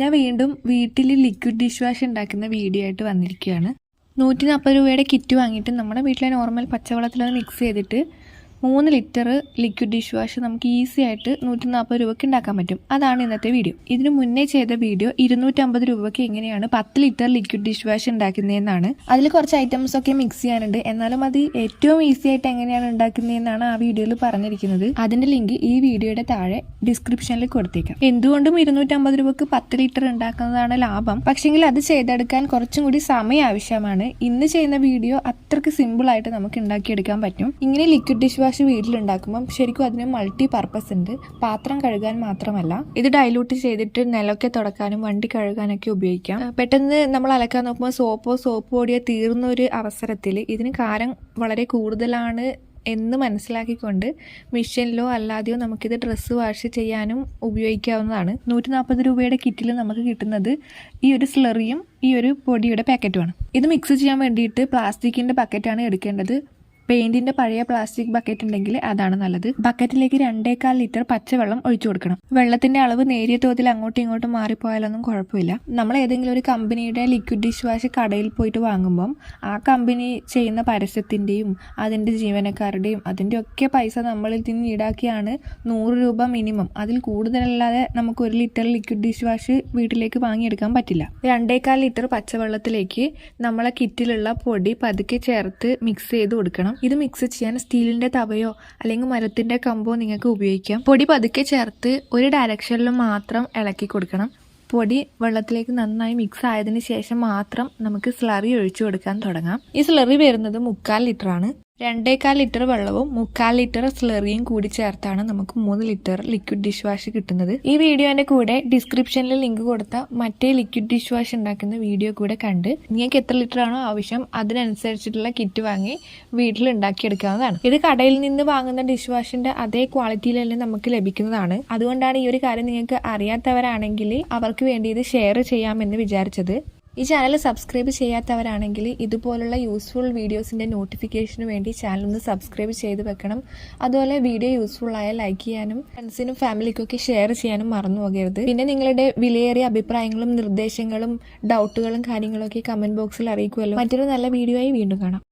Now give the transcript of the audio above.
ഞാൻ വീണ്ടും വീട്ടിൽ ലിക്വിഡ് ഡിഷ് വാഷ് ഉണ്ടാക്കുന്ന വീഡിയോ ആയിട്ട് വന്നിരിക്കുകയാണ്. നൂറ്റി നാൽപ്പത് രൂപയുടെ കിറ്റ് വാങ്ങിയിട്ട് നമ്മുടെ വീട്ടിലെ നോർമൽ പച്ചവെള്ളത്തിൽ മിക്സ് ചെയ്തിട്ട് മൂന്ന് ലിറ്റർ ലിക്വിഡ് ഡിഷ് വാഷ് നമുക്ക് ഈസി ആയിട്ട് നൂറ്റി നാൽപ്പത് രൂപയ്ക്ക് ഉണ്ടാക്കാൻ പറ്റും. അതാണ് ഇന്നത്തെ വീഡിയോ ഇതിന് മുന്നേ ചെയ്ത വീഡിയോ ഇരുന്നൂറ്റമ്പത് രൂപയ്ക്ക് എങ്ങനെയാണ് പത്ത് ലിറ്റർ ലിക്വിഡ് ഡിഷ് വാഷ് ഉണ്ടാക്കുന്നതെന്നാണ്. അതിൽ കുറച്ച് ഐറ്റംസ് ഒക്കെ മിക്സ് ചെയ്യാനുണ്ട്. എന്നാലും അത് ഏറ്റവും ഈസി ആയിട്ട് എങ്ങനെയാണ് ഉണ്ടാക്കുന്നതെന്നാണ് ആ വീഡിയോയിൽ പറഞ്ഞിരിക്കുന്നത്. അതിന്റെ ലിങ്ക് ഈ വീഡിയോയുടെ താഴെ ഡിസ്ക്രിപ്ഷനിൽ കൊടുത്തേക്കാം. എന്തുകൊണ്ടും ഇരുന്നൂറ്റമ്പത് രൂപക്ക് പത്ത് ലിറ്റർ ഉണ്ടാക്കുന്നതാണ് ലാഭം. പക്ഷെങ്കിൽ അത് ചെയ്തെടുക്കാൻ കുറച്ചും കൂടി സമയം ആവശ്യമാണ് ഇന്ന് ചെയ്യുന്ന വീഡിയോ അത്രയ്ക്ക് സിമ്പിൾ ആയിട്ട് നമുക്ക് ഉണ്ടാക്കിയെടുക്കാൻ പറ്റും. ഇങ്ങനെ ലിക്വിഡ് ഡിഷ് വീട്ടിലുണ്ടാക്കുമ്പം ശരിക്കും അതിന് മൾട്ടി പർപ്പസ് ഉണ്ട്. പാത്രം കഴുകാൻ മാത്രമല്ല ഇത് ഡൈലൂട്ട് ചെയ്തിട്ട് നിലമൊക്കെ തുടക്കാനും വണ്ടി കഴുകാനൊക്കെ ഉപയോഗിക്കാം. പെട്ടെന്ന് നമ്മൾ അലക്കാൻ നോക്കുമ്പോൾ സോപ്പോ സോപ്പ് പൊടിയോ തീർന്ന ഒരു അവസരത്തിൽ ഇതിന് കാരം വളരെ കൂടുതലാണ് എന്ന് മനസ്സിലാക്കിക്കൊണ്ട് മെഷീനിലോ അല്ലാതെയോ നമുക്കിത് ഡ്രസ്സ് വാഷ് ചെയ്യാനും ഉപയോഗിക്കാവുന്നതാണ്. നൂറ്റി നാൽപ്പത് രൂപയുടെ കിറ്റിൽ നമുക്ക് കിട്ടുന്നത് ഈ ഒരു സ്ലറിയും ഈ ഒരു പൊടിയുടെ പാക്കറ്റുമാണ് ഇത് മിക്സ് ചെയ്യാൻ വേണ്ടിയിട്ട് പ്ലാസ്റ്റിക്കിന്റെ പാക്കറ്റാണ് എടുക്കേണ്ടത്. പെയിന്റിന്റെ പഴയ പ്ലാസ്റ്റിക് ബക്കറ്റ് ഉണ്ടെങ്കിൽ അതാണ് നല്ലത്. ബക്കറ്റിലേക്ക് രണ്ടേകാൽ ലിറ്റർ പച്ചവെള്ളം ഒഴിച്ചു കൊടുക്കണം. വെള്ളത്തിന്റെ അളവ് നേരിയ തോതിൽ അങ്ങോട്ടും ഇങ്ങോട്ടും മാറിപ്പോയാലൊന്നും കുഴപ്പമില്ല. നമ്മൾ ഏതെങ്കിലും ഒരു കമ്പനിയുടെ ലിക്വിഡ് ഡിഷ് വാഷ് കടയിൽ പോയിട്ട് വാങ്ങുമ്പം ആ കമ്പനി ചെയ്യുന്ന പരസ്യത്തിന്റെയും അതിന്റെ ജീവനക്കാരുടെയും അതിന്റെ ഒക്കെ പൈസ നമ്മളിൽ നിന്ന് ഈടാക്കിയാണ് നൂറ് രൂപ മിനിമം അതിൽ കൂടുതലല്ലാതെ നമുക്ക് ഒരു ലിറ്റർ ലിക്വിഡ് ഡിഷ് വാഷ് വീട്ടിലേക്ക് വാങ്ങിയെടുക്കാൻ പറ്റില്ല. രണ്ടേകാൽ ലിറ്റർ പച്ചവെള്ളത്തിലേക്ക് നമ്മളെ കിറ്റിലുള്ള പൊടി പതുക്കെ ചേർത്ത് മിക്സ് ചെയ്ത് കൊടുക്കണം. ഇത് മിക്സ് ചെയ്യാൻ സ്റ്റീലിന്റെ തവയോ അല്ലെങ്കിൽ മരത്തിന്റെ കമ്പോ നിങ്ങൾക്ക് ഉപയോഗിക്കാം. പൊടി പതുക്കെ ചേർത്ത് ഒരു ഡയറക്ഷനിൽ മാത്രം ഇളക്കി കൊടുക്കണം. പൊടി വെള്ളത്തിലേക്ക് നന്നായി മിക്സ് ആയതിനു ശേഷം മാത്രം നമുക്ക് സ്ലറി ഒഴിച്ചു കൊടുക്കാൻ തുടങ്ങാം. ഈ സ്ലറി വരുന്നത് മുക്കാൽ ലിറ്റർ ആണ്. രണ്ടേകാൽ ലിറ്റർ വെള്ളവും മുക്കാൽ ലിറ്റർ സ്ലറിയും കൂടി ചേർത്താണ് നമുക്ക് മൂന്ന് ലിറ്റർ ലിക്വിഡ് ഡിഷ് വാഷ് കിട്ടുന്നത്. ഈ വീഡിയോന്റെ കൂടെ ഡിസ്ക്രിപ്ഷനിൽ ലിങ്ക് കൊടുത്ത മറ്റേ ലിക്വിഡ് ഡിഷ് വാഷ് ഉണ്ടാക്കുന്ന വീഡിയോ കൂടെ കണ്ട് നിങ്ങൾക്ക് എത്ര ലിറ്റർ ആണോ ആവശ്യം അതിനനുസരിച്ചിട്ടുള്ള കിറ്റ് വാങ്ങി വീട്ടിൽ ഉണ്ടാക്കിയെടുക്കാവുന്നതാണ്. ഇത് കടയിൽ നിന്ന് വാങ്ങുന്ന ഡിഷ് വാഷിന്റെ അതേ ക്വാളിറ്റിയിൽ തന്നെ നമുക്ക് ലഭിക്കുന്നതാണ്. അതുകൊണ്ടാണ് ഈ ഒരു കാര്യം നിങ്ങൾക്ക് അറിയാത്തവരാണെങ്കിൽ അവർക്ക് വേണ്ടി ഇത് ഷെയർ ചെയ്യാമെന്ന് വിചാരിച്ചത്. ഈ ചാനൽ സബ്സ്ക്രൈബ് ചെയ്യാത്തവരാണെങ്കിൽ ഇതുപോലുള്ള യൂസ്ഫുൾ വീഡിയോസിന്റെ നോട്ടിഫിക്കേഷന് വേണ്ടി ചാനൽ ഒന്ന് സബ്സ്ക്രൈബ് ചെയ്ത് വെക്കണം. അതുപോലെ വീഡിയോ യൂസ്ഫുൾ ആയാൽ ലൈക്ക് ചെയ്യാനും ഫ്രണ്ട്സിനും ഫാമിലിക്കൊക്കെ ഷെയർ ചെയ്യാനും മറന്നു പോകരുത്. പിന്നെ നിങ്ങളുടെ വിലയേറിയ അഭിപ്രായങ്ങളും നിർദ്ദേശങ്ങളും ഡൗട്ടുകളും കാര്യങ്ങളൊക്കെ കമന്റ് ബോക്സിൽ അറിയിക്കുമല്ലോ. മറ്റൊരു നല്ല വീഡിയോ ആയി വീണ്ടും കാണാം.